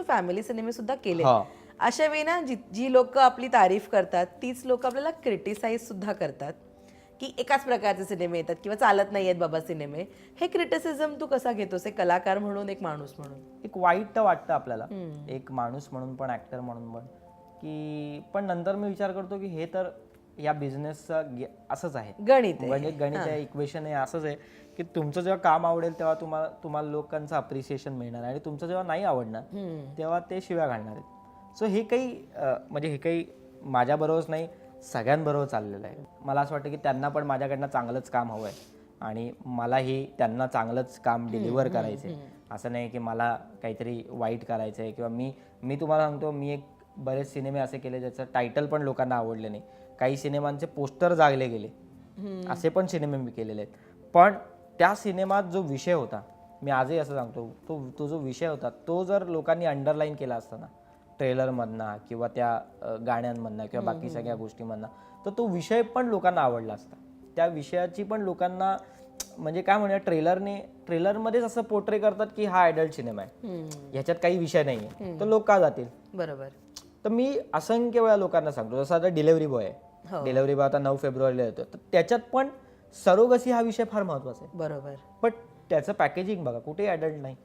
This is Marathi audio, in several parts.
टू फॅमिली सिनेमे सुद्धा केले. अशा वेळी ना जी जी लोक आपली तारीफ करतात तीच लोक आपल्याला क्रिटिसाइज सुद्धा करतात. की एकाच प्रकारचे सिनेमे येतात किंवा चालत नाही आहेत बाबा सिनेमे हे क्रिटिसिझम तू कसा घेतोस? एक कलाकार म्हणून एक माणूस म्हणून. एक वाईट तर वाटतं आपल्याला. एक माणूस म्हणून पण ऍक्टर म्हणून पण. की पण नंतर मी विचार करतो की हे तर या बिझनेसचं असंच आहे. गणित म्हणजे गणित आहे इक्वेशन आहे असंच आहे की तुमचं जेव्हा काम आवडेल तेव्हा तुम्हाला तुम्हाला लोकांचं अप्रिसिएशन मिळणार आणि तुमचं जेव्हा नाही आवडणार तेव्हा ते शिव्या घालणार आहेत. सो हे काही म्हणजे हे काही माझ्याबरोबरच नाही सगळ्यांबरोबर चाललेलं आहे. मला असं वाटतं की त्यांना पण माझ्याकडनं चांगलंच काम हवं आहे. आणि मलाही त्यांना चांगलंच काम डिलिव्हर करायचं आहे. असं नाही की मला काहीतरी वाईट करायचं आहे किंवा मी मी तुम्हाला सांगतो मी एक बरेच सिनेमे असे केले ज्याचं टायटल पण लोकांना आवडले नाही. काही सिनेमांचे पोस्टर जागले गेले. असे पण सिनेमे मी केलेले आहेत. पण त्या सिनेमात जो विषय होता मी आजही असं सांगतो तो तो जो विषय होता तो जर लोकांनी अंडरलाईन केला असता ना ट्रेलरमधनं किंवा त्या गाण्यांमधनं किंवा बाकी सगळ्या गोष्टीमधनं तर तो विषय पण लोकांना आवडला असता. त्या विषयाची पण लोकांना म्हणजे काय म्हणूया ट्रेलरने ट्रेलरमध्येच असं पोर्ट्रे करतात की हा ॲडल्ट सिनेमा आहे. ह्याच्यात काही विषय नाही आहे तर लोक का जातील? बरोबर. तर मी असंख्य वेळा लोकांना सांगतो जसं आता डिलेव्हरी बॉय आहे. डिलेव्हरी बॉय आता नऊ फेब्रुवारीला येतो तर त्याच्यात पण सरोगसी हा विषय फार महत्त्वाचा आहे. बरोबर. पण त्याचं पॅकेजिंग बघा कुठेही ॲडल्ट नाही.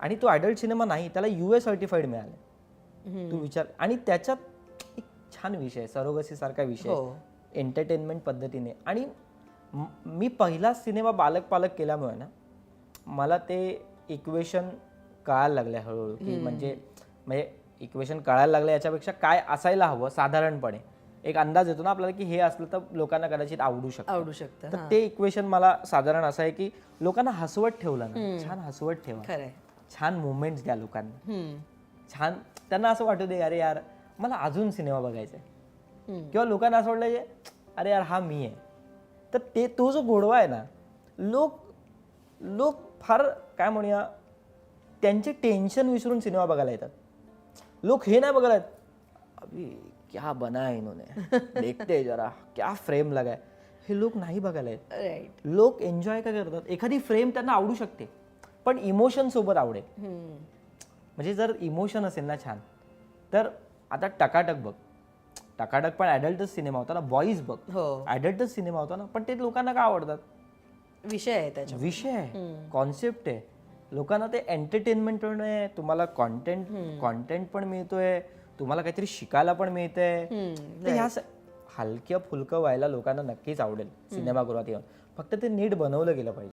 आणि तो ॲडल्ट सिनेमा नाही त्याला यू ए सर्टिफाईड मिळालं तू विचार आणि त्याच्यात एक छान विषय आहे सरोगसी सारखा विषय हो. एंटरटेनमेंट पद्धतीने. आणि म- मी पहिला सिनेमा बालक पालक केल्यामुळे ना मला ते इक्वेशन कळायला लागले हळूहळू. की म्हणजे म्हणजे इक्वेशन कळायला लागलं याच्यापेक्षा काय असायला हवं साधारणपणे. एक अंदाज येतो ना आपल्याला की हे असलं तर लोकांना कदाचित आवडू शकतं. आवडू शकतं तर ते इक्वेशन मला साधारण असं आहे की लोकांना हसवत ठेवलं ना छान हसवत ठेवा. खरंय. छान मुवमेंट्स द्या लोकांना. हम्म. छान त्यांना असं वाटू दे अरे यार मला अजून सिनेमा बघायचा आहे हम्म. किंवा लोकांना असं वाटलं जे अरे यार हा मी आहे. तर ते तो जो गोडवा आहे ना लोक लोक फार काय म्हणूया त्यांचे टेन्शन विसरून सिनेमा बघायला येतात. लोक हे नाही बघायला येत क्या बना है इन्होंने? देखते जरा क्या फ्रेम लगा है। लोक नाही बघायला येत राईट लोक एन्जॉय काय करतात। एखादी फ्रेम त्यांना आवडू शकते पण इमोशन सोबत आवडेल. म्हणजे जर इमोशन असेल ना छान तर आता टकाटक बघ. टकाटक पण ॲडल्टच सिनेमा होता ना बॉईज बघ. हो. ॲडल्टच सिनेमा होता ना पण ते लोकांना का आवडतात? विषय आहे त्याच्या विषय आहे. कॉन्सेप्ट आहे. लोकांना ते एंटरटेनमेंट पण आहे. तुम्हाला कॉन्टेंट कॉन्टेंट पण मिळतोय. तुम्हाला काहीतरी शिकायला पण मिळतंय. तर ह्या स- हलक्या फुलकं व्हायला लोकांना नक्कीच आवडेल सिनेमागृहात येऊन. फक्त ते नीट बनवलं गेलं पाहिजे.